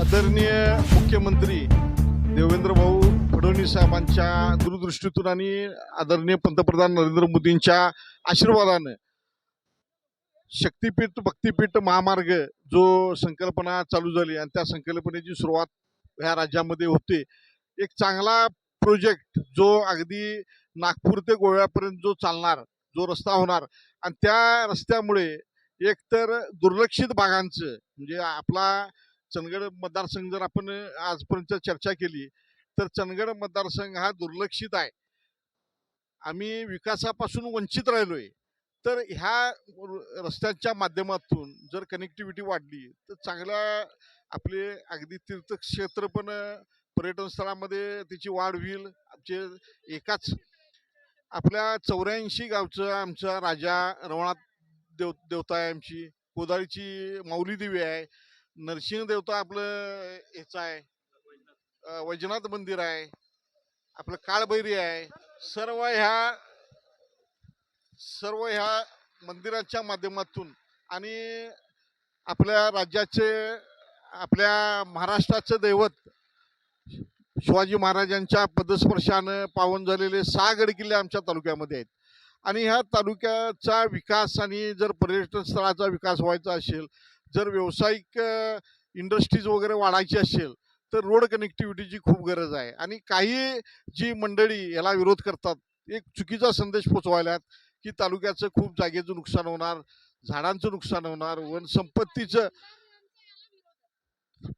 आदरणीय मुख्यमंत्री देवेंद्र भाऊ फडणवीस साहेबांच्या दूरदृष्टीतून आणि आदरणीय पंतप्रधान नरेंद्र मोदींच्या आशीर्वादानं शक्तीपीठ भक्तीपीठ महामार्ग जो संकल्पना चालू झाली आणि त्या संकल्पनेची सुरुवात ह्या राज्यामध्ये होते. एक चांगला प्रोजेक्ट जो अगदी नागपूर ते गोव्यापर्यंत जो चालणार जो रस्ता होणार आणि त्या रस्त्यामुळे एकतर दुर्लक्षित भागांचं म्हणजे आपला चंदगड मतदारसंघ जर आपण आजपर्यंत चर्चा केली तर चंदगड मतदारसंघ हा दुर्लक्षित आहे. आम्ही विकासापासून वंचित राहिलोय. तर ह्या र- रस्त्यांच्या माध्यमातून जर कनेक्टिव्हिटी वाढली तर चांगल्या आपले अगदी तीर्थक्षेत्र पण पर्यटन स्थळामध्ये त्याची वाढ होईल. आमचे एकाच आपल्या चौऱ्याऐंशी गावचं आमचा राजा रवणात देव देवता आहे आमची. कोदाळीची माऊली देवी आहे. नरसिंह देवता आपलं ह्याचं आहे. वैजनाथ मंदिर आहे. आपलं काळभैरी आहे. सर्व ह्या सर्व ह्या मंदिराच्या माध्यमातून आणि आपल्या राज्याचे आपल्या महाराष्ट्राचं दैवत शिवाजी महाराजांच्या पदस्पर्शानं पावन झालेले सहा गड किल्ले आमच्या तालुक्यामध्ये आहेत. आणि ह्या तालुक्याचा विकास आणि जर पर्यटन स्थळाचा विकास व्हायचा असेल जर व्यावसायिक इंडस्ट्रीज वगैरे वाढायची असेल तर रोड कनेक्टिव्हिटीची खूप गरज आहे. आणि काही जी मंडळी याला विरोध करतात एक चुकीचा संदेश पोचवायलात की तालुक्याचं खूप जागेचं नुकसान होणार झाडांचं नुकसान होणार वनसंपत्तीचं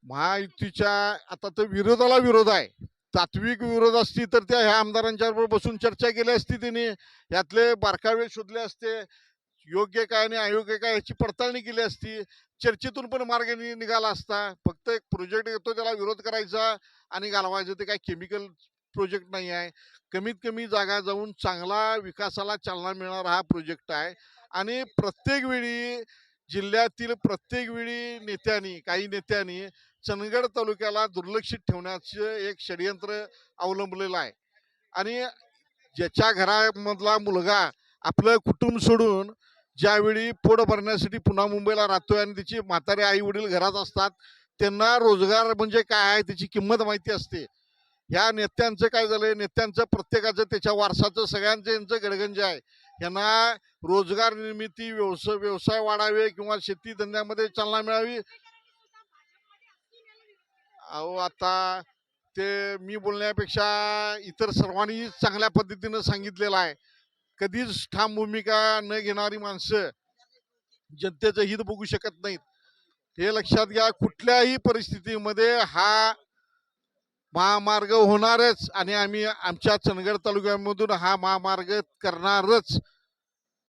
महायुतीच्या आता तर विरोधाला विरोध आहे. तात्विक विरोध असती तर त्या ह्या आमदारांच्या बरोबर बसून चर्चा केली असती त्यांनी यातले बारकावे शोधले असते योग्य काय आणि अयोग्य काय याची पडताळणी केली असती. चर्चेतून पण मार्ग निघाला असता. फक्त एक प्रोजेक्ट येतो त्याला विरोध करायचा आणि घालवायचं ते काय केमिकल प्रोजेक्ट नाही आहे. कमीत कमी जागा जाऊन चांगला विकासाला चालना मिळणारा हा प्रोजेक्ट आहे. आणि प्रत्येक वेळी जिल्ह्यातील प्रत्येक वेळी नेत्यांनी काही नेत्यांनी चंदगड तालुक्याला दुर्लक्षित ठेवण्याचं एक षडयंत्र अवलंबलेलं आहे. आणि ज्याच्या घरामधला मुलगा आपलं कुटुंब सोडून ज्यावेळी पोट भरण्यासाठी पुन्हा मुंबईला राहतोय आणि तिची म्हातारे आई वडील घरात असतात त्यांना रोजगार म्हणजे काय आहे त्याची किंमत माहिती असते. ह्या नेत्यांचं काय झालंय? नेत्यांचं प्रत्येकाचं त्याच्या वारसाचं सगळ्यांचं यांचं गडगंज आहे. यांना रोजगार निर्मिती व्यवसाय व्यवसाय वाढावे किंवा शेती धंद्यामध्ये चालना मिळावी. अहो आता ते मी बोलण्यापेक्षा इतर सर्वांनी चांगल्या पद्धतीनं सांगितलेलं आहे. कधीच ठाम भूमिका न घेणारी माणसं जनतेचं हित बघू शकत नाहीत. हे लक्षात घ्या कुठल्याही परिस्थितीमध्ये हा महामार्ग होणारच आणि आम्ही आमच्या चंदगड तालुक्यामधून हा महामार्ग करणारच.